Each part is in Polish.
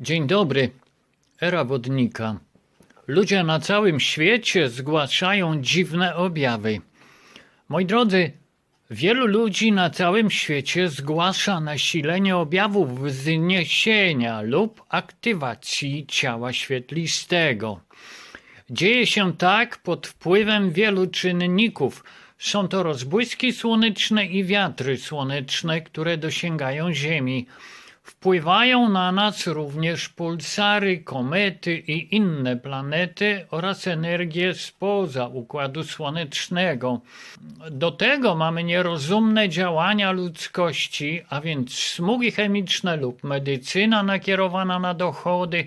Dzień dobry. Era wodnika. Ludzie na całym świecie zgłaszają dziwne objawy. Moi drodzy, wielu ludzi na całym świecie zgłasza nasilenie objawów wzniesienia lub aktywacji ciała świetlistego. Dzieje się tak pod wpływem wielu czynników. Są to rozbłyski słoneczne i wiatry słoneczne, które dosięgają Ziemi. Wpływają na nas również pulsary, komety i inne planety oraz energie spoza układu słonecznego. Do tego mamy nierozumne działania ludzkości, a więc smugi chemiczne lub medycyna nakierowana na dochody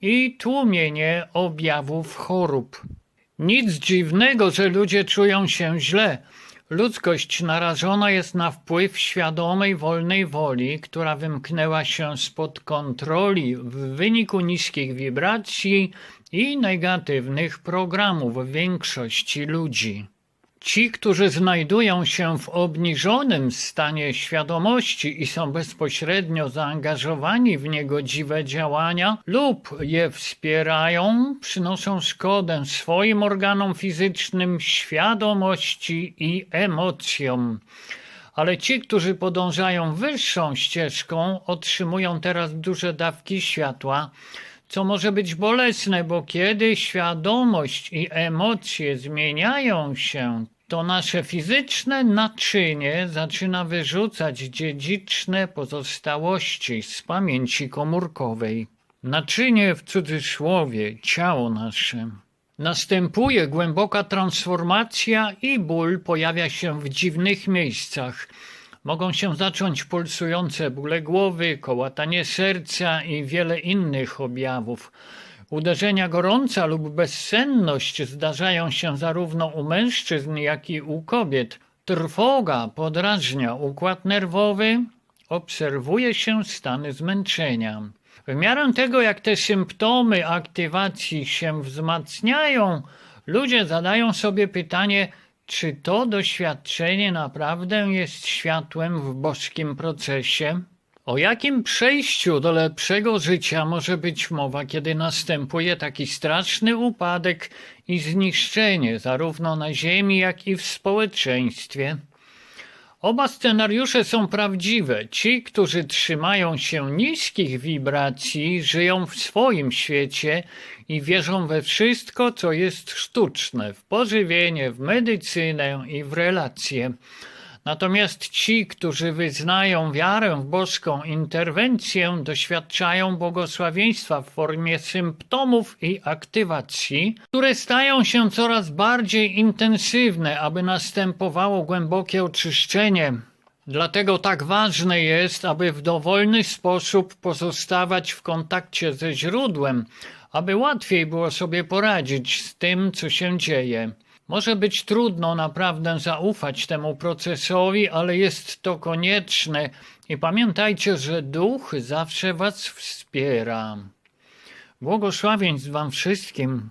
i tłumienie objawów chorób. Nic dziwnego, że ludzie czują się źle. Ludzkość narażona jest na wpływ świadomej, wolnej woli, która wymknęła się spod kontroli w wyniku niskich wibracji i negatywnych programów większości ludzi. Ci, którzy znajdują się w obniżonym stanie świadomości i są bezpośrednio zaangażowani w niegodziwe działania lub je wspierają, przynoszą szkodę swoim organom fizycznym, świadomości i emocjom. Ale ci, którzy podążają wyższą ścieżką, otrzymują teraz duże dawki światła, co może być bolesne, bo kiedy świadomość i emocje zmieniają się, to nasze fizyczne naczynie zaczyna wyrzucać dziedziczne pozostałości z pamięci komórkowej. Naczynie w cudzysłowie, ciało nasze. Następuje głęboka transformacja i ból pojawia się w dziwnych miejscach. Mogą się zacząć pulsujące bóle głowy, kołatanie serca i wiele innych objawów. Uderzenia gorąca lub bezsenność zdarzają się zarówno u mężczyzn, jak i u kobiet. Trwoga podrażnia układ nerwowy, obserwuje się stany zmęczenia. W miarę tego, jak te symptomy aktywacji się wzmacniają, ludzie zadają sobie pytanie, czy to doświadczenie naprawdę jest światłem w boskim procesie? O jakim przejściu do lepszego życia może być mowa, kiedy następuje taki straszny upadek i zniszczenie, zarówno na Ziemi, jak i w społeczeństwie? Oba scenariusze są prawdziwe. Ci, którzy trzymają się niskich wibracji, żyją w swoim świecie i wierzą we wszystko, co jest sztuczne w pożywienie, w medycynę i w relacje. Natomiast ci, którzy wyznają wiarę w boską interwencję, doświadczają błogosławieństwa w formie symptomów i aktywacji, które stają się coraz bardziej intensywne, aby następowało głębokie oczyszczenie. Dlatego tak ważne jest, aby w dowolny sposób pozostawać w kontakcie ze źródłem, aby łatwiej było sobie poradzić z tym, co się dzieje. Może być trudno naprawdę zaufać temu procesowi, ale jest to konieczne i pamiętajcie, że duch zawsze Was wspiera. Błogosławieństw Wam wszystkim.